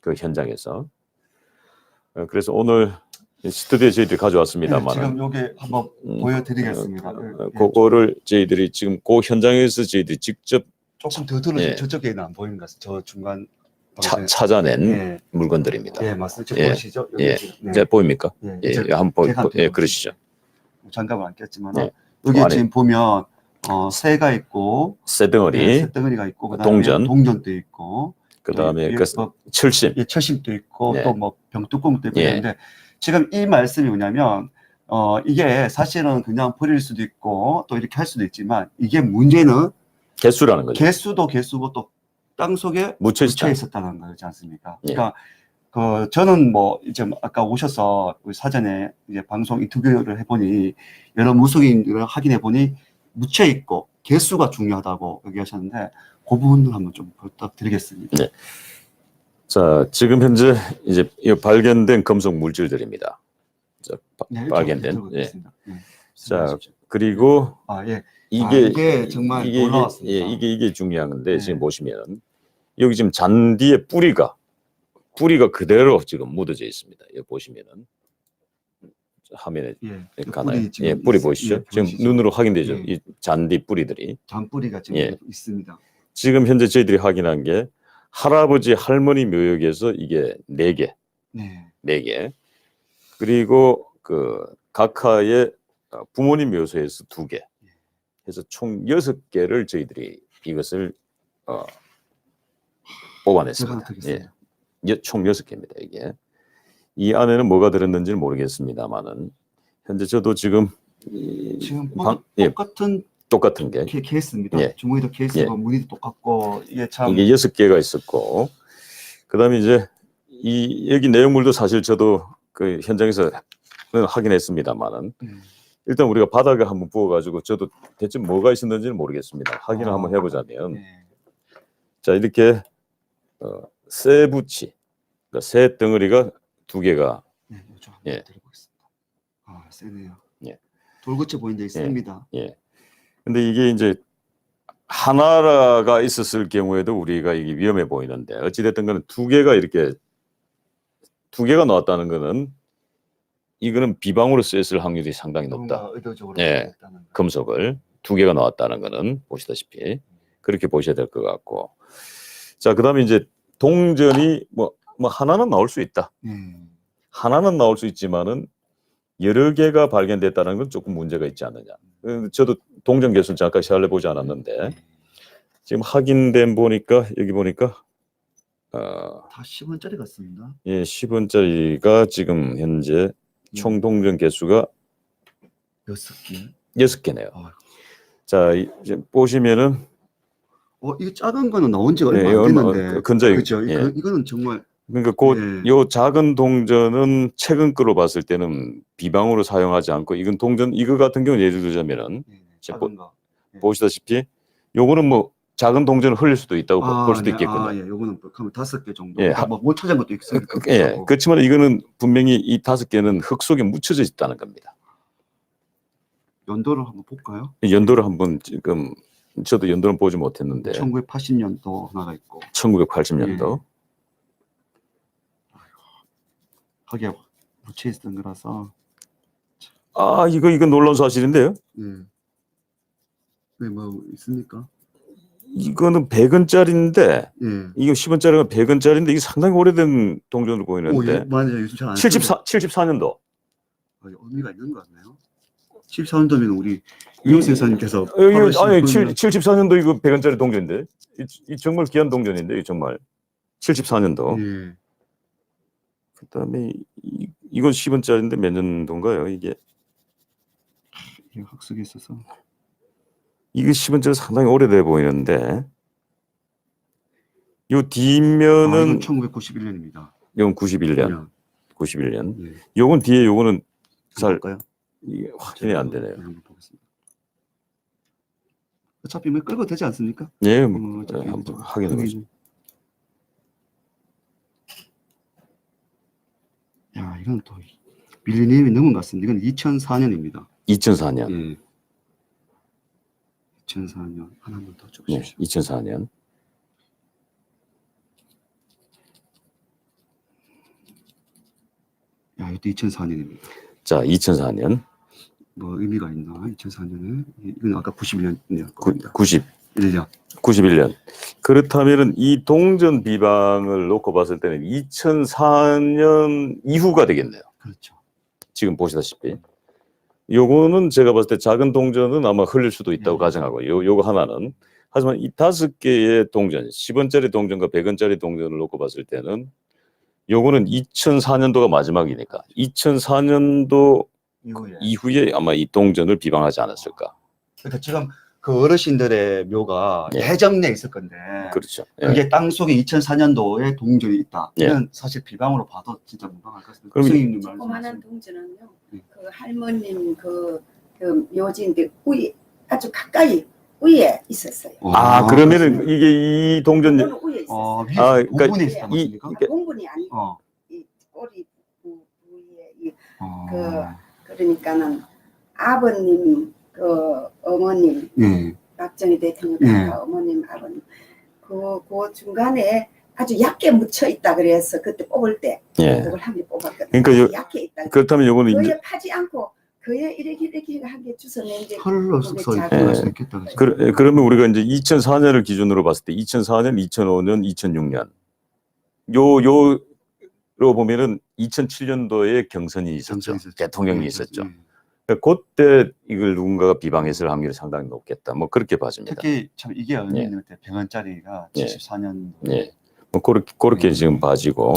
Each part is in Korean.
그 현장에서. 어, 그래서 오늘 스튜디오에 저희들이 네, 가져왔습니다만 지금 요게 한번 음, 보여드리겠습니다. 어, 예, 그거를 저희들이 지금 그 현장에서 저희들이 직접 조금 더 들어주세요. 예. 저쪽에는 안 보이는 것 같아요. 저 중간 차-. 찾아낸 예, 물건들입니다. 예, 맞습니다. 예, 보이시죠? 여기 예. 네. 이제 보입니까? 예, 예, 저- 한번 보, 예, 그러시죠. 장갑을 안 꼈지만 네. 여기 지금 보면 어, 새가 있고 새덩어리, 네, 새덩어리가 있고 그다음에 동전. 동전도 있고 그 다음에 예, 그 뭐, 철심, 예, 철심도 있고 네. 또뭐 병뚜껑도 있고 예. 있는데 지금 이 말씀이 뭐냐면 어 이게 사실은 그냥 버릴 수도 있고 또 이렇게 할 수도 있지만 이게 문제는 개수라는 거죠. 개수도 개수고 또 땅 속에 묻혀. 묻혀 있었다 는 거지 않습니까? 예. 그러니까 그 저는 뭐 이제 아까 오셔서 우리 사전에 이제 방송 인터뷰를 해보니 여러 무속인들을 확인해 보니 묻혀 있고 개수가 중요하다고 얘기하셨는데 그 부분을 한번 좀 부탁드리겠습니다. 네. 자, 지금 현재 이제 이 발견된 금속 물질들입니다. 자, 바- 네, 발견된. 예. 네. 자. 그리고 아 예, 이게 아, 이게 정말 이게, 놀라웠습니다. 예, 이게 이게 중요한 건데 네. 지금 보시면 여기 지금 잔디의 뿌리가 뿌리가 그대로 지금 묻어져 있습니다. 여기 보시면은 화면에 예, 그 가나요? 뿌리 지금 예, 뿌리 있- 보시죠. 예, 지금 보이시죠? 눈으로 확인되죠. 예. 이 잔디 뿌리들이 잔 뿌리가 지금 예. 있습니다. 지금 현재 저희들이 확인한 게 할아버지 할머니 묘역에서 이게 네 개, 네, 네 개. 그리고 그 각하의 어, 부모님 묘소에서 두 개. 해서 총 여섯 개를 저희들이 이것을 어, 뽑아냈습니다. 예, 여- 총 여섯 개입니다. 이게 이 안에는 뭐가 들었는지는 모르겠습니다만은 현재 저도 지금 이 지금 방- 똑- 예, 똑같은 똑같은 게 케, 케이스입니다. 예. 주머니도 케이스고 무늬도 똑같고 이게 참 이게 여섯 개가 있었고 그다음에 이제 이 여기 내용물도 사실 저도 그 현장에서 확인했습니다만은 음, 일단 우리가 바닥에 한번 부어가지고 저도 대체 뭐가 있었는지는 모르겠습니다. 확인을 아. 한번 해보자면 네. 자 이렇게 어, 쇠 부치 그러니까 쇠 덩어리가 두 개가 네, 한번 예. 드려보겠습니다. 아, 세네요. 예. 돌고쳐 보이는 데 있습니다. 근데 이게 이제 하나가 있었을 경우에도 우리가 이게 위험해 보이는데 어찌됐든 간에 두 개가 이렇게 두 개가 나왔다는 거는 이거는 비방으로 쓰였을 확률이 상당히 높다. 예. 금속을 두 개가 나왔다는 거는 보시다시피 그렇게 보셔야 될 것 같고 자 그다음에 이제 동전이 뭐 뭐 하나는 나올 수 있다 네. 하나는 나올 수 있지만은 여러 개가 발견됐다는 건 조금 문제가 있지 않느냐 어, 저도 동전 개수를 잠깐 시할래 보지 않았는데 지금 확인된 보니까 여기 보니까 어, 다 10원짜리 같습니다. 예 10원짜리가 지금 현재 총 동전 개수가 여섯 개. 여섯 개네요 아유. 자 이- 이제 보시면은 어, 이거 작은 거는 나온 지가 네, 얼마 안 얼마- 됐는데. 어, 근저히- 그렇죠. 예. 이거, 이거는 정말 그러니까 그 네. 요 작은 동전은 최근 거로 봤을 때는 비방으로 사용하지 않고 이건 동전 이거 같은 경우는 예를 들자면은 네, 네, 자, 작은 거. 보시다시피 요거는 뭐 작은 동전을 흘릴 수도 있다고 아, 볼 수도 네. 있겠군요. 아, 예. 요거는 그러면 다섯 개 정도. 예, 예, 하- 뭐못 찾은 것도 있습니다. 예, 그렇지만 이거는 분명히 이 다섯 개는 흙 속에 묻혀져 있다는 겁니다. 연도를 한번 볼까요? 연도를 한번 지금 저도 연도는 보지 못했는데 1980년도 하나가 있고 1980년도 하게 묻혀 있었던 거라서 아 이거 이거 놀라운 사실인데요. 예. 네, 뭐 있습니까? 이거는 100원짜리인데 예. 이거 10원짜리가 100원짜리인데 이게 상당히 오래된 동전으로 오, 예, 보이는데 맞아요. 요즘 잘안 74 74년도 의미가 있는 것 같네요. 14년도면 우리 여기 팔으신 아니 분이면- 7, 74년도 이거 100원짜리 동전인데 이, 이 정말 귀한 동전인데 이 정말 74년도 예. 그다음에 이, 이건 10 원짜리인데 몇 년도인가요 이게 흙 속에 있어서 이게 10 원짜리 상당히 오래돼 보이는데 요 아, 뒷면은 이건 1991년입니다. 이건 91년 91년 예. 요건 뒤에 요거는 잘 볼까요? 이게 확인이 안 되네요 한번 보겠습니다. 어차피 뭐 끌고 되지 않습니까? 예 어, 뭐, 어차피 한번 확인해 보죠 이건 또 밀리니엄이 넘은 것 같습니다. 이건 2004년입니다. 2004년. 예. 2004년 하나만 더 네, 주십시오. 2004년. 야, 이것도 2004년입니다. 자, 2004년, 뭐 의미가 있나? 2004년은 이건 아까 91년이었고. 90, 1년. 91년. 그렇다면은 이 동전 비방을 놓고 봤을 때는 2004년 이후가 되겠네요. 그렇죠. 지금 보시다시피. 요거는 제가 봤을 때 작은 동전은 아마 흘릴 수도 있다고 예. 가정하고 요 요거 하나는 하지만 이 다섯 개의 동전, 10원짜리 동전과 100원짜리 동전을 놓고 봤을 때는 요거는 2004년도가 마지막이니까 2004년도 이후에. 이후에 아마 이 동전을 비방하지 않았을까. 그러니까 지금 그 어르신들의 묘가 예. 해정내에 있을 건데 그렇죠. 예. 그게 땅 속에 2004년도에 동전이 있다. 예. 이건 사실 비방으로 봐도 진짜 무방할 것 같습니다. 그럼 교수님 조그마한 말씀. 동전은요. 네. 그 할머님 그, 그 묘지인데 위에 아주 가까이 위에 있었어요. 아, 그러면은 이게 이 동전 위에 있었어요. 어, 위에 아, 아, 그러니까 부분에 있었다 이- 맞습니까? 이게- 공분이 아니고 어. 이 꼬리 부- 부위에 이 어. 그러니까는 아버님 그 어머님 예. 박정희 대통령 예. 그 어머님 아버님 그, 그 중간에 아주 얇게 묻혀 있다 그래서 그때 뽑을 때 예. 그걸 한개 뽑았거든요. 그러니까 요- 얇게 있다. 그렇다면 요거는 이제 그에 파지 않고 그에 이렇게 이렇게 한게 썩서 작은 이렇게 할수 예. 있겠다. 그죠? 그, 예, 그러면 우리가 이제 2004년을 기준으로 봤을 때 2004년, 2005년, 2006년 요 요로 보면은 2007년도에 경선이 있었죠. 경선이 있었죠. 대통령이 예, 있었죠. 예. 그러니까 그때 이걸 누군가가 비방했을 확률이 상당히 높겠다. 뭐 그렇게 봐집니다. 특히 참 이게 의미 예. 때 100원짜리가 예. 74년 예. 뭐 그렇게 그렇게 음. 지금 봐지고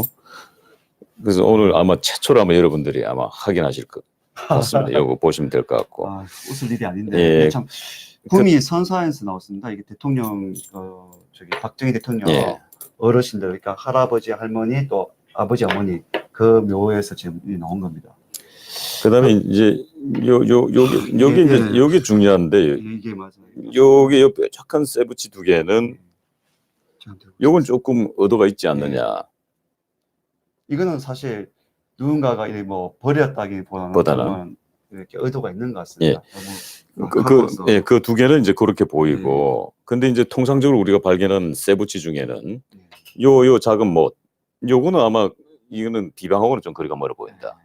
그래서 오늘 아마 최초로 아마 여러분들이 아마 확인하실 것 같습니다. 이거 보시면 될 것 같고. 아, 웃을 일이 아닌데 예. 참 구미 선사에서 나왔습니다. 이게 대통령 어, 저기 박정희 대통령 예. 어르신들 그러니까 할아버지 할머니 또 아버지 어머니 그 묘에서 지금 이 나온 겁니다. 그다음에 이제 요 요 요게 요게 이제 예. 요게 중요한데 이게 맞아요. 요게 요 뾰족한 세부치 두 개는 참 들고 요건 조금 의도가 있지 않느냐. 이거는 사실 누군가가 이뭐 버렸다기보다는 보다는. 저는 이렇게 의도가 있는 것 같습니다. 너무 그, 가까워서. 그, 예, 그 두 개는 이제 그렇게 보이고, 근데 이제 통상적으로 우리가 발견한 세부치 중에는 요, 요 작은 못, 요거는 아마 이거는 비방하고는 좀 거리가 멀어 보인다.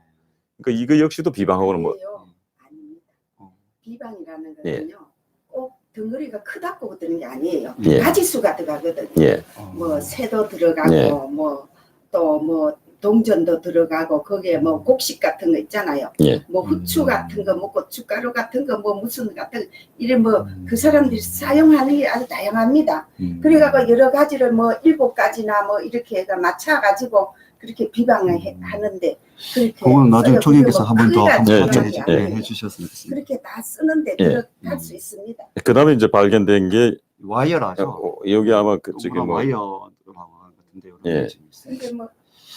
그러니까 이거 역시도 비방하고는 뭐, 아니에요. 아닙니다. 어. 비방이라는 예. 거는요. 꼭 덩어리가 크다고 드는 게 아니에요. 예. 가지수가 들어가거든요. 예, 어. 뭐 새도 들어가고 예. 뭐또뭐 동전도 들어가고 거기에 뭐 곡식 같은 거 있잖아요. 예. 뭐 후추 음. 같은 거, 뭐 고춧가루 같은 거, 뭐 무슨 같은 이런 뭐 음. 그 사람들이 사용하는 게 아주 다양합니다. 음. 그래가지고 여러 가지를 뭐 일곱 가지나 뭐 이렇게 해가 맞춰가지고 그렇게 비방을 해- 음. 하는데 그렇게 그거는 나중에. 총님께서 한 번 더 한번 예, 확인해 중요한 주- 게 예, 아니에요. 해주셨으면 좋겠습니다. 그렇게 다 쓰는데 예. 음. 수 있습니다. 그 다음에 이제 발견된 게, 와이어라죠. 어, 여기 아마 그, 저기 뭐, 와이어라고 하는 것 같은데 예. 근데 뭐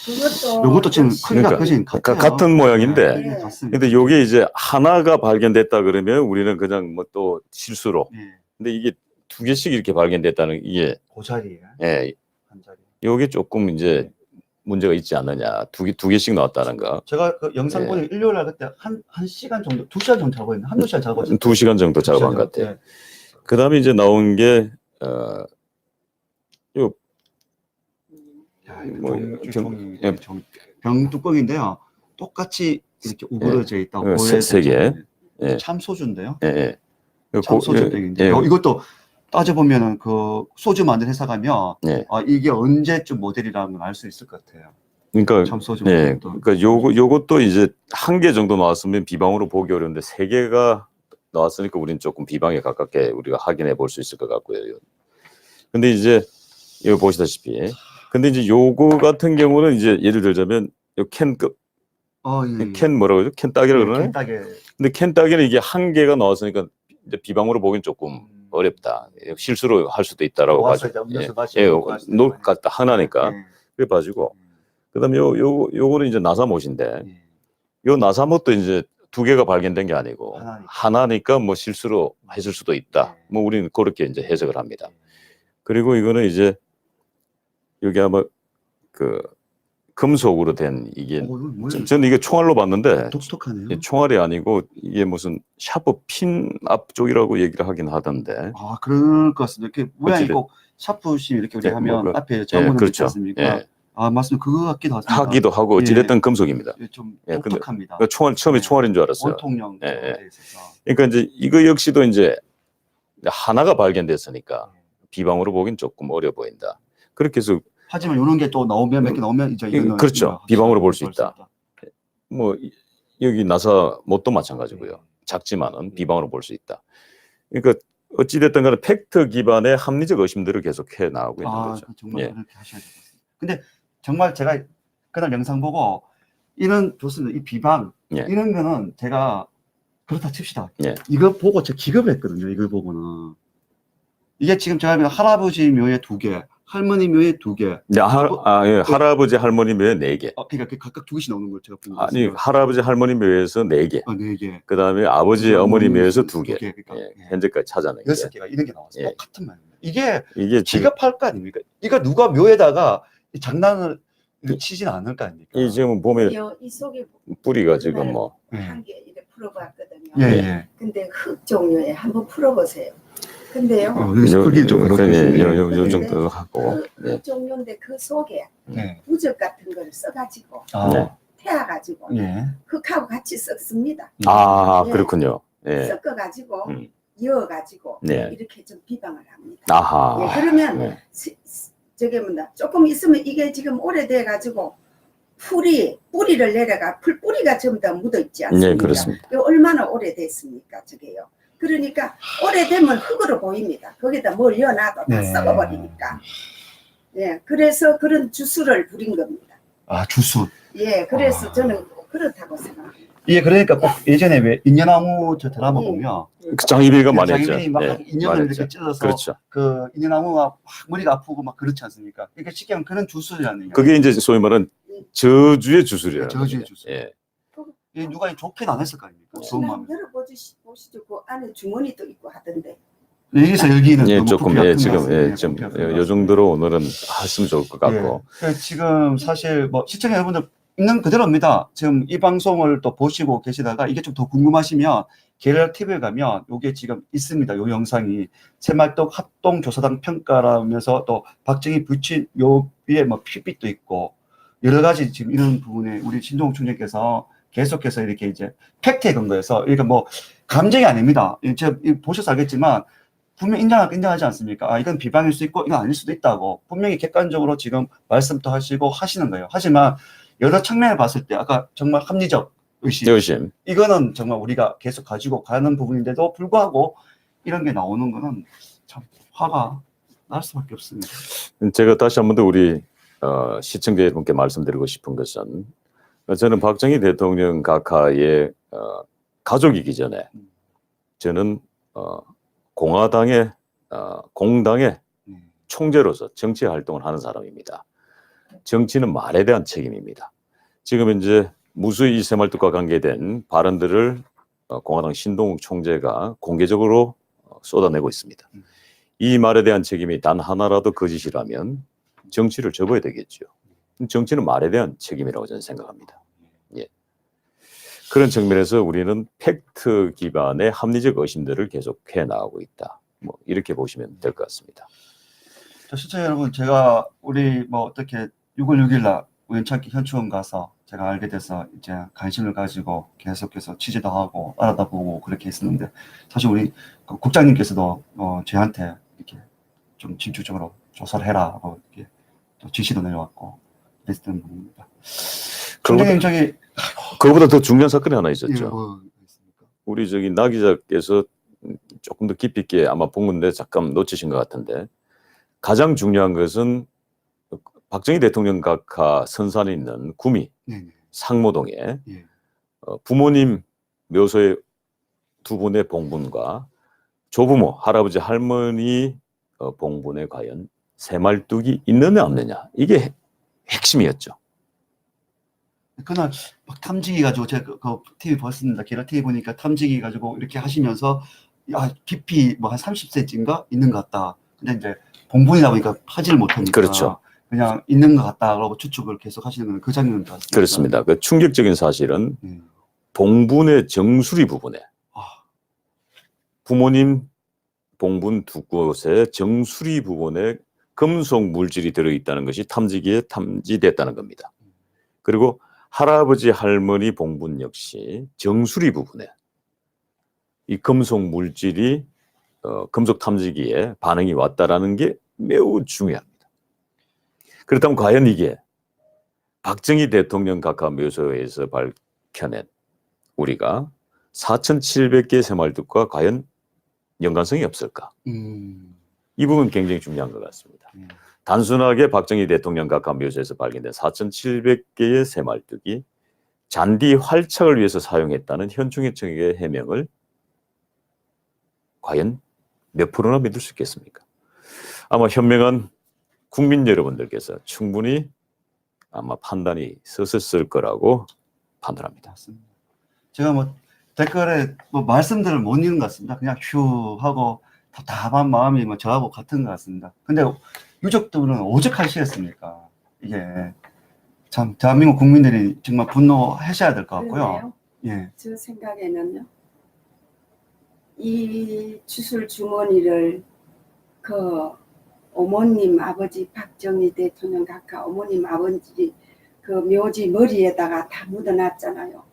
그것도 요것도 지금 역시 크기가 그러니까 가- 같아요. 같은 모양인데, 네, 같습니다. 근데 요게 이제 하나가 발견됐다 그러면 우리는 그냥 뭐 또 실수로, 예, 근데 이게 두 개씩 이렇게 발견됐다는 이게, 그 자리에 예, 한 자리. 요게 조금 이제 문제가 있지 않느냐. 두 개, 두 개씩 나왔다는 거. 제가 그 영상 예. 보니 일요일 날 그때 한, 한 시간 정도, 두 시간 정도 작업했는데, 한두 시간 작업했어요. 두 시간 정도 작업한 것 같아요. 그 다음에 이제 나온 게, 어, 요, 야, 이거 뭐, 종- 병- 예. 종- 병 뚜껑인데요. 똑같이 이렇게 우그러져 있다고 예, 세- 보여요. 세 개. 예. 참 소주인데요. 예, 예. 요참 고- 소주병인데 예, 요 이것도 따져보면은 그 소주 만든 회사 가면 예. 아, 이게 언제쯤 모델이라는 걸 알 수 있을 것 같아요. 그러니까, 참 소주. 예. 모델도. 그러니까 요거, 요것도 이제 한 개 정도 나왔으면 비방으로 보기 어려운데 세 개가 나왔으니까 우리는 조금 비방에 가깝게 우리가 확인해 볼 수 있을 것 같고요. 근데 이제, 이거 보시다시피. 근데 이제 요거 같은 경우는 이제 예를 들자면 요 캔급, 어, 예, 예. 캔 뭐라고 그러죠? 캔 따기라 그러나요? 캔 따게. 근데 캔 따기는 이게 한 개가 나왔으니까 이제 비방으로 보기엔 조금 음. 어렵다. 실수로 할 수도 있다라고 음료수 예, 예, 놀. 같다 하나니까 예. 그래 봐지고 그다음에 요요 요거는 이제 나사못인데 예. 요 나사못도 이제 두 개가 발견된 게 아니고 하나니까. 하나니까 뭐 실수로 했을 수도 있다. 네. 뭐 우리는 그렇게 이제 해석을 합니다. 그리고 이거는 이제 여기 아마 그 금속으로 된 이게 어? 저- 저는 이게 총알로 봤는데 독특하네요. 이게 총알이 아니고 이게 무슨 샤프 핀 앞쪽이라고 얘기를 하긴 하던데 아, 그럴 것 같습니다. 이렇게 모양이 어찌됐- 꼭 샤프심 이렇게 우리 예, 하면 뭔가- 앞에 점은 있지 그렇죠. 않습니까? 예. 아 맞습니다. 그거 같기도 하습니다. 하기도 하고 예. 어찌됐든 금속입니다. 예, 좀 예, 근데 독특합니다. 그 총알 처음에 네. 총알인 줄 알았어요. 원통형 예, 예. 돼 있어서. 그러니까 이제 이거 역시도 이제 하나가 발견됐으니까 비방으로 보긴 조금 어려 보인다. 그렇게 해서 하지만 이런 게 또 나오면 몇 개 나오면 이제 이- 이거는 그렇죠. 이거 비방으로 볼수 볼 있다. 뭐 이- 여기 나사 못도 마찬가지고요. 작지만은 비방으로 볼 수 있다. 그러니까 어찌 됐든 간에 팩트 기반의 합리적 의심들을 계속 해 나가고 있는 아, 거죠. 정말 예. 그렇게 하셔야 같습니다. 근데 정말 제가 그날 영상 보고 이런 좋습니다. 이 비방 예. 이런 거는 제가 그렇다 칩시다. 예. 이거 보고 제가 기겁을 했거든요. 이걸 보고는 이게 지금 제가 할아버지 묘에 두 개, 할머니 묘에 두 개. 네, 할, 아, 예, 할아버지 할머니 묘에 네 개. 어, 그러니까 그 각각 두 개씩 나오는 걸 제가 본거 아니. 할아버지 할머니 묘에서 네 개. 아, 네 개. 그 다음에 아버지 어머니 묘에서 두 개. 그러니까. 예, 예. 현재까지 찾아낸 게. 여섯 개가 이런 게 나왔어요. 예. 똑같은 말입니다. 이게 이게 지금 기겁할 거 아닙니까? 이거 누가 묘에다가 이 장난을 이렇게 치진 않을 거 아닙니까? 이 지금 보면 요- 이 속에 뿌리가 지금 뭐 예. 한개 이렇게 풀어봤거든요. 예, 예. 근데 흙 종류에 한번 풀어보세요. 근데요. 어, 여기서 크기 좀 그, 그렇게 예, 있어요. 요, 요, 요 네. 정도 하고. 그, 그 예. 종류인데 그 속에 네. 부적 같은 걸 써가지고 아, 네. 태워가지고 예. 흙하고 같이 섞습니다. 아, 예. 그렇군요. 예. 섞어가지고 음. 이어가지고 네. 이렇게 좀 비방을 합니다. 아하. 예, 그러면 네. 시- 시- 저게 뭐다 조금 있으면 이게 지금 오래돼 가지고 풀이 뿌리를 내려가 풀 뿌리가 전부 다 묻어 있지 않습니까? 네, 그렇습니다. 이거 얼마나 오래됐습니까, 저게요? 그러니까 오래되면 흙으로 보입니다. 거기다 뭘 넣어놔도 다 네. 썩어버리니까. 예, 그래서 그런 주술을 부린 겁니다. 아, 주수. 예, 그래서 아. 저는 그렇다고 생각합니다. 예, 그러니까 꼭 예전에 왜 인연나무 저 드라마 예. 보면 그 장희비가 많이 했죠. 장인이 막 예, 인연을 많이 이렇게 했죠. 찔러서 그렇죠. 그 인연나무가 막 머리가 아프고 막 그렇지 않습니까? 그러니까 쉽게 하면 그런 주술이라는 얘기예요. 그게 이제 소위 말하는 저주의 주술이라는 저주의. 주술. 예. 이 누가 좋게는 안 했을 거 아닙니까? 네. 좋은 마음. 열어보시죠. 그 안에 주머니도 있고 하던데. 여기서 여기는 예, 조금 예, 큰 지금. 예, 좀 예, 요 같습니다. 정도로 오늘은 했으면 좋을 것 같고. 예. 그 지금 사실 뭐 시청자 여러분들 있는 그대로입니다. 지금 이 방송을 또 보시고 계시다가 이게 좀 더 궁금하시면 게릴라 TV에 가면 요게 지금 있습니다. 요 영상이 새말동 합동 조사당 평가라면서 또 박정희 부친 요 위에 뭐 핏빛도 있고 여러 가지 지금 이런 부분에 우리 신동욱 총장께서 계속해서 이렇게 이제 팩트에 근거해서 이게 뭐 감정이 아닙니다. 이 제가 이 보셔서 알겠지만 분명 인정, 인정하지 않습니까? 아, 이건 비방일 수 있고, 이건 아닐 수도 있다고. 분명히 객관적으로 지금 말씀도 하시고 하시는 거예요. 하지만 여러 측면을 봤을 때, 아까 정말 합리적 의심, 여심. 이거는 정말 우리가 계속 가지고 가는 부분인데도 불구하고 이런 게 나오는 거는 참 화가 날 수밖에 없습니다. 제가 다시 한 번 더 우리 어, 시청자 여러분께 말씀드리고 싶은 것은 어, 저는 박정희 대통령 각하의 어, 가족이기 전에 저는 어, 공화당의 어, 공당의 네. 총재로서 정치 활동을 하는 사람입니다. 정치는 말에 대한 책임입니다. 지금 이제 무수히 새말뚝과 관계된 발언들을 어, 공화당 신동욱 총재가 공개적으로 어, 쏟아내고 있습니다. 음. 이 말에 대한 책임이 단 하나라도 거짓이라면 정치를 접어야 되겠죠. 정치는 말에 대한 책임이라고 저는 생각합니다. 예. 그런 측면에서 우리는 팩트 기반의 합리적 의심들을 계속 해 나가고 있다. 뭐 이렇게 보시면 될 것 같습니다. 저 시청자 여러분, 제가 우리 뭐 어떻게 6월 6일 날 우연찮게 현충원 가서 제가 알게 돼서 이제 관심을 가지고 계속해서 취재도 하고 알아다 보고 그렇게 했었는데 사실 우리 그 국장님께서도 어, 저한테 이렇게 좀 집중적으로 조사를 해라 하고 이렇게 또 지시도 내려왔고 그랬던 부분입니다. 저기 그거보다 더 중요한 사건이 하나 있었죠. 예, 뭐 있습니까? 우리 저기 나 기자께서 조금 더 깊이 있게 아마 본 건데 잠깐 놓치신 것 같은데 가장 중요한 것은 박정희 대통령 각하 선산에 있는 구미 네, 네. 상모동에 예. 어, 부모님 묘소의 두 분의 봉분과 조부모 할아버지 할머니 어, 봉분에 과연 새말뚝이 있느냐 없느냐 이게 핵- 핵심이었죠. 그날 막 탐지기 가지고 제가 그, 그 TV 봤습니다. 게라 TV 보니까 탐지기 가지고 이렇게 하시면서 야 깊이 뭐 한 30cm인가 있는 것 같다. 근데 이제 봉분이다 보니까 파지를 못하니까 그렇죠. 그냥 있는 것 같다. 그러고 추측을 계속 하시는 건 그 장면을 봤습니다. 그렇습니다. 그 충격적인 사실은 음. 봉분의 정수리 부분에 아, 부모님 봉분 두 곳의 정수리 부분에 금속 물질이 들어있다는 것이 탐지기에 탐지됐다는 겁니다. 그리고 할아버지 할머니 봉분 역시 정수리 부분에 이 금속 물질이 어, 금속 탐지기에 반응이 왔다라는 게 매우 중요합니다. 그렇다면 과연 이게 박정희 대통령 각하 묘소에서 밝혀낸 우리가 4,700개의 새마을들과 과연 연관성이 없을까? 음. 이 부분 굉장히 중요한 것 같습니다. 음. 단순하게 박정희 대통령 각하 묘소에서 발견된 4,700개의 새말뚝이 잔디 활착을 위해서 사용했다는 현충예청의 해명을 과연 몇 프로나 믿을 수 있겠습니까? 아마 현명한 국민 여러분들께서 충분히 아마 판단이 서셨을 거라고 판단합니다. 제가 뭐 댓글에 뭐 말씀들을 못 읽는 것 같습니다. 그냥 휴 하고 답답한 마음이 뭐 저하고 같은 것 같습니다. 근데 유족들은 오죽하시겠습니까? 이게 참 대한민국 국민들이 정말 분노하셔야 될 것 같고요. 그런데요, 예. 저 생각에는요. 이 주술 주머니를 그 어머님 아버지 박정희 대통령 각하 어머님 아버지 그 묘지 머리에다가 다 묻어놨잖아요.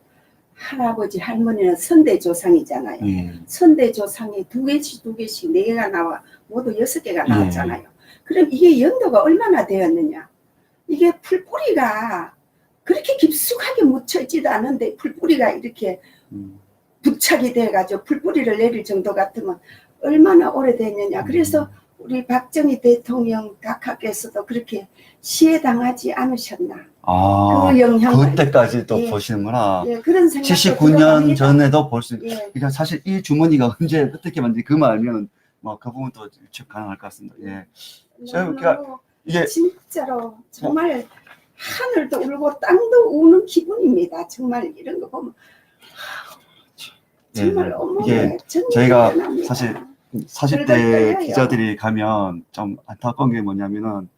할아버지 할머니는 선대 조상이잖아요. 예. 선대 조상이 두 개씩 두 개씩 네 개가 나와 모두 여섯 개가 예. 나왔잖아요. 그럼 이게 연도가 얼마나 되었느냐? 이게 풀뿌리가 그렇게 깊숙하게 묻혀있지도 않은데 풀뿌리가 이렇게 음. 부착이 돼가지고 풀뿌리를 내릴 정도 같으면 얼마나 오래됐느냐. 그래서 우리 박정희 대통령 각하께서도 그렇게 시해당하지 않으셨나. 아, 그 영향을. 그때까지 또 예. 보시는구나. 예, 그런 생각도 79년 들어갑니다. 전에도 볼 수, 예. 그러니까 사실 이 주머니가 언제 어떻게 만든지 그만 알면 뭐 그 부분도 추측 가능할 것 같습니다. 예. 저 그러니까 이게 진짜로 정말 하늘도 울고 땅도 우는 기분입니다. 정말 이런 거 보면 정말 예, 어머니 이게 정말 저희가 대단합니다. 사실 40대 떨려요. 기자들이 가면 좀 안타까운 게 뭐냐면은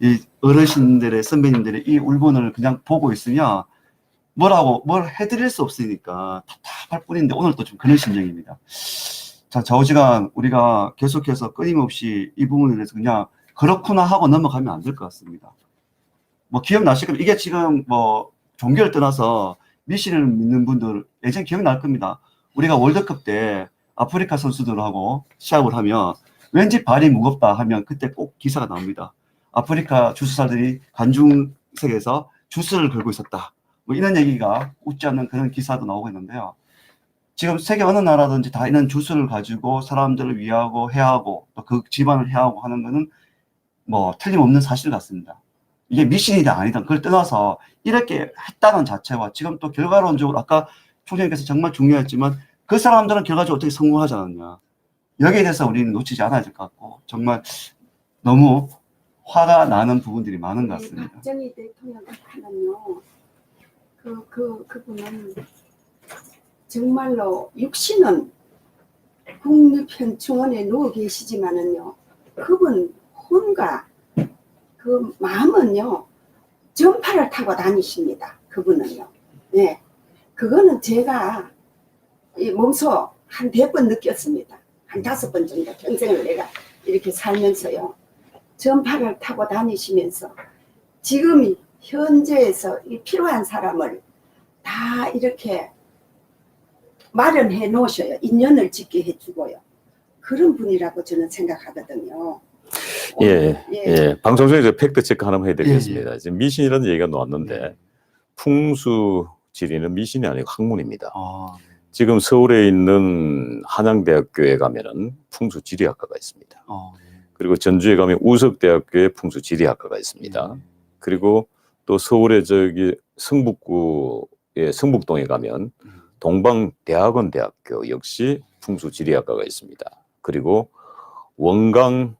이 어르신들의 선배님들의 이 울분을 그냥 보고 있으면 뭐라고 뭘 해드릴 수 없으니까 답답할 뿐인데 오늘 또 좀 그런 심정입니다. 자, 좌우지간 우리가 계속해서 끊임없이 이 부분에 대해서 그냥 그렇구나 하고 넘어가면 안 될 것 같습니다. 뭐 기억나실 겁니다. 이게 지금 뭐 종교를 떠나서 미신을 믿는 분들 예전 기억날 겁니다. 우리가 월드컵 때 아프리카 선수들하고 시합을 하면 왠지 발이 무겁다 하면 그때 꼭 기사가 나옵니다. 아프리카 주스사들이 관중석에서 주스를 걸고 있었다. 뭐 이런 얘기가 웃지 않는 그런 기사도 나오고 있는데요. 지금 세계 어느 나라든지 다 이런 주스를 가지고 사람들을 위하고 해하고 또 그 집안을 해하고 하는 거는 뭐 틀림없는 사실 같습니다. 이게 미신이다 아니다 그걸 떠나서 이렇게 했다는 자체와 지금 또 결과론적으로 아까 총장님께서 정말 중요했지만 그 사람들은 결과적으로 어떻게 성공하지 않았냐. 여기에 대해서 우리는 놓치지 않아야 될 것 같고 정말 너무 화가 나는 부분들이 많은 것이 같습니다. 박정희 대통령. 그, 그, 그분은 정말로 육신은 국립현충원에 누워 계시지만은요. 그분 혼과 그 마음은요. 전파를 타고 다니십니다. 그분은요. 네. 그거는 제가 이 몸소 한네번 느꼈습니다. 한 다섯 번 정도 평생을 내가 이렇게 살면서요. 전파를 타고 다니시면서 지금 이 현재에서 이 필요한 사람을 다 이렇게 마련해 놓으셔요. 인연을 짓게 해주고요. 그런 분이라고 저는 생각하거든요. 예, 예. 예. 방송 중에 저 팩트 체크 하나만 해드리겠습니다. 지금 미신이라는 얘기가 나왔는데 네. 풍수 지리는 미신이 아니고 학문입니다. 아, 지금 서울에 있는 한양대학교에 가면은 풍수 지리학과가 있습니다. 어, 네. 그리고 전주에 가면 우석대학교에 풍수 지리학과가 있습니다. 그리고 또 서울의 저기 성북구의 성북동에 가면 음. 동방대학원 대학교 역시 풍수지리학과가 있습니다. 그리고 원강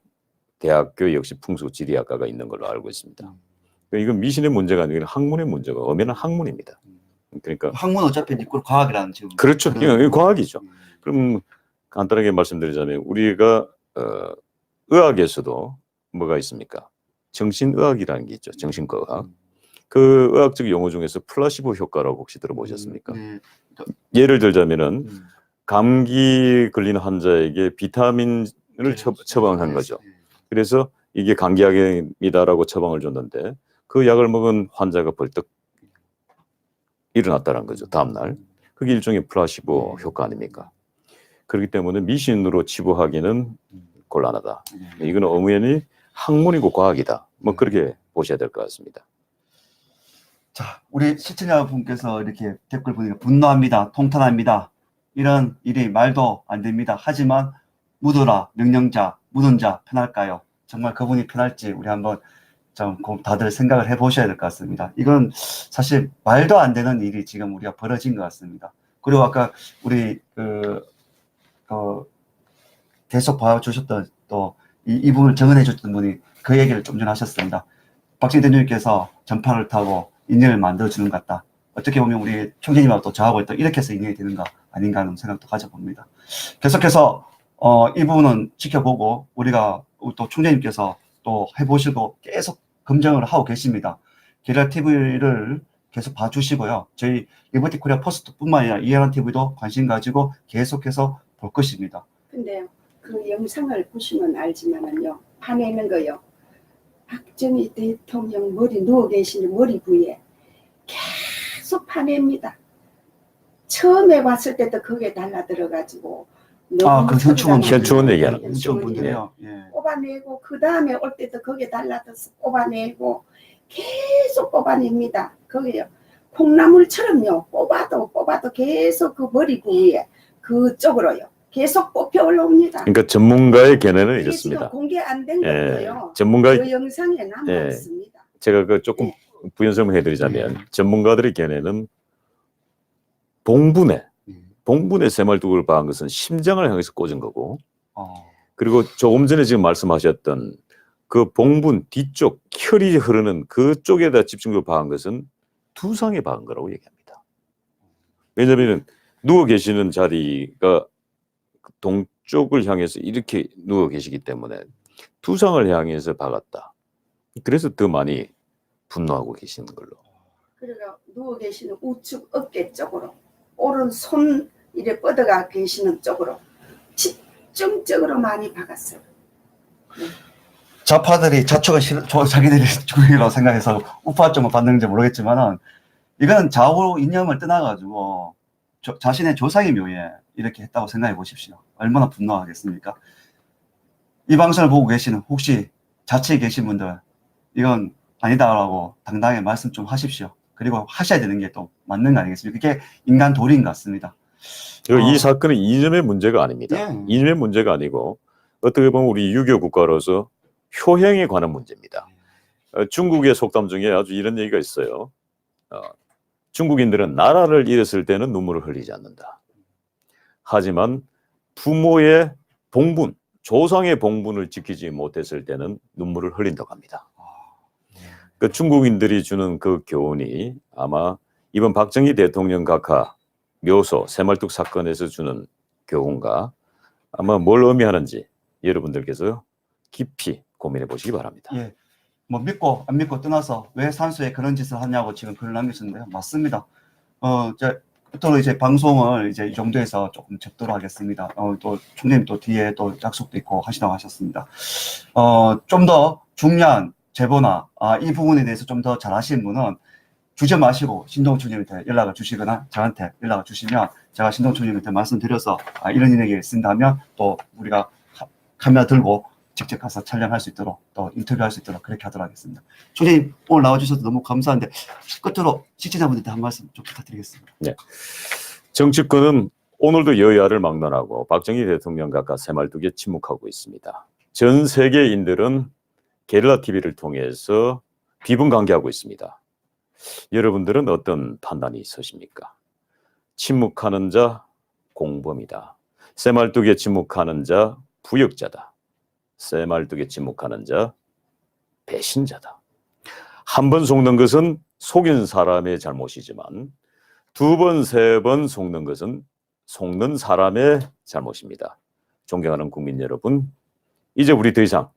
대학교 역시 풍수지리학과가 있는 걸로 알고 있습니다. 음. 그러니까 이건 미신의 문제가 아니라 학문의 문제가 엄연한 학문입니다. 그러니까 학문 어차피 니꼴 과학이라는 지금 그렇죠. 그런- 과학이죠. 음. 그럼 간단하게 말씀드리자면 우리가 어, 의학에서도 뭐가 있습니까? 정신의학이라는 게 있죠. 정신과학. 그 의학적 용어 중에서 플라시보 효과라고 혹시 들어보셨습니까? 네. 예를 들자면은 음. 감기 걸린 환자에게 비타민을 처, 처방한 거죠. 네. 그래서 이게 감기약입니다라고 처방을 줬는데 그 약을 먹은 환자가 벌떡 일어났다는 거죠. 다음 날. 그게 일종의 플라시보 효과 아닙니까? 그렇기 때문에 미신으로 치부하기는 곤란하다. 예. 이거는 엄연히 학문이고 과학이다. 뭐 그렇게 보셔야 될 것 같습니다. 자, 우리 시청자분께서 이렇게 댓글 보니까 분노합니다. 통탄합니다. 이런 일이 말도 안 됩니다. 하지만 묻어라 명령자, 묻은 자 편할까요? 정말 그분이 편할지 우리 한번 좀 고- 다들 생각을 해보셔야 될 것 같습니다. 이건 사실 말도 안 되는 일이 지금 우리가 벌어진 것 같습니다. 그리고 아까 우리 그, 그 계속 봐주셨던 또 이, 이 부분을 정언해 줬던 분이 그 얘기를 좀 전에 하셨습니다. 박진희 대표님께서 전파를 타고 인연을 만들어주는 것 같다. 어떻게 보면 우리 총재님하고 또 저하고 또 이렇게 해서 인연이 되는 거 아닌가 하는 생각도 가져봅니다. 계속해서 어, 이 부분은 지켜보고 우리가 또 총재님께서 또 해보시고 계속 검증을 하고 계십니다. 게리라 TV를 계속 봐주시고요. 저희 리버티 코리아 포스트뿐만 아니라 이해란 TV도 관심 가지고 계속해서 볼 것입니다. 근데 그 영상을 보시면 알지만은요 파내는 거요 박정희 대통령 머리 누워 계시는 머리 부위에 계속 파냅니다 처음에 봤을 때도 그게 달라들어가지고 아, 그 현충원 현충원 얘기하는 거죠. 현충원 분들이요. 예. 뽑아내고 그 다음에 올 때도 거기에 달라져서 뽑아내고 계속 뽑아냅니다. 거기요. 콩나물처럼요. 뽑아도 뽑아도 계속 그 머리 부위에 그쪽으로요. 계속 뽑혀 올라옵니다. 그러니까 전문가의 견해는 이렇습니다. 공개 안된 예, 거고요. 전문가의 그 영상에 남아 예. 있습니다. 제가 그 조금 네. 부연 설명 해드리자면 네. 전문가들의 견해는 봉분에 예. 봉분에 새말뚝을 박은 것은 심장을 향해서 꽂은 거고 어. 그리고 조금 전에 지금 말씀하셨던 그 봉분 뒤쪽 혈이 흐르는 그쪽에다 집중적으로 박은 것은 두상에 박은 거라고 얘기합니다. 왜냐하면 누워 계시는 자리가 동쪽을 향해서 이렇게 누워 계시기 때문에 두상을 향해서 박았다. 그래서 더 많이 분노하고 계시는 걸로. 그리고 누워 계시는 우측 어깨 쪽으로 오른손 이래 뻗어가 계시는 쪽으로 집중적으로 많이 박았어요. 좌파들이 자초가 싫어, 저 자기들이 주의라고 생각해서 우파점을 받는지 모르겠지만은 이거는 좌우 이념을 떠나가지고 저- 자신의 조상의 묘에 이렇게 했다고 생각해 보십시오. 얼마나 분노하겠습니까? 이 방송을 보고 계시는 혹시 자취에 계신 분들 이건 아니다라고 당당하게 말씀 좀 하십시오. 그리고 하셔야 되는 게 또 맞는 거 아니겠습니까? 그게 인간 도리인 것 같습니다. 그리고 어. 이 사건은 이념의 문제가 아닙니다. 예. 이념의 문제가 아니고 어떻게 보면 우리 유교 국가로서 효행에 관한 문제입니다. 어, 중국의 속담 중에 아주 이런 얘기가 있어요. 어, 중국인들은 나라를 잃었을 때는 눈물을 흘리지 않는다. 하지만 부모의 봉분, 조상의 봉분을 지키지 못했을 때는 눈물을 흘린다고 합니다. 그 중국인들이 주는 그 교훈이 아마 이번 박정희 대통령 각하 묘소 새말뚝 사건에서 주는 교훈과 아마 뭘 의미하는지 여러분들께서 깊이 고민해 보시기 바랍니다. 예. 뭐 믿고 안 믿고 떠나서 왜 산수에 그런 짓을 하냐고 지금 글을 남기셨는데요. 맞습니다. 어, 이제 또 이제 방송을 이제 이 정도에서 조금 접도록 하겠습니다. 어, 또 총장님 또 뒤에 또 약속도 있고 하시다고 하셨습니다. 어, 좀 더 중요한 제보나 아, 이 부분에 대해서 좀 더 잘 아시는 분은 주저 마시고 신동 총장님한테 연락을 주시거나 저한테 연락을 주시면 제가 신동 총장님한테 말씀드려서 아, 이런 일이 있습니다면 또 우리가 카- 카메라 들고 직접 가서 촬영할 수 있도록 또 인터뷰할 수 있도록 그렇게 하도록 하겠습니다. 총장님 오늘 나와주셔서 너무 감사한데 끝으로 시청자분들한테 한 말씀 좀 부탁드리겠습니다. 정치권은 오늘도 여야를 막론하고 박정희 대통령 각하 새말뚝에 침묵하고 있습니다. 전 세계인들은 게릴라 TV를 통해서 비분관계하고 있습니다. 여러분들은 어떤 판단이 있으십니까? 침묵하는 자 공범이다. 새말뚝에 침묵하는 자 부역자다. 새말뚝에 침묵하는 자 배신자다. 한 번 속는 것은 속인 사람의 잘못이지만 두 번, 세 번 속는 것은 속는 사람의 잘못입니다. 존경하는 국민 여러분, 이제 우리 더 이상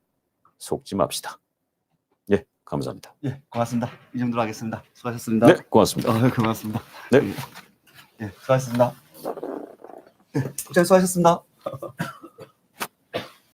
속지 맙시다. 예, 감사합니다. 예, 고맙습니다. 이 정도로 하겠습니다. 수고하셨습니다. 네, 고맙습니다. 어, 고맙습니다. 네. 예, 수고하셨습니다. 예, 수고하셨습니다.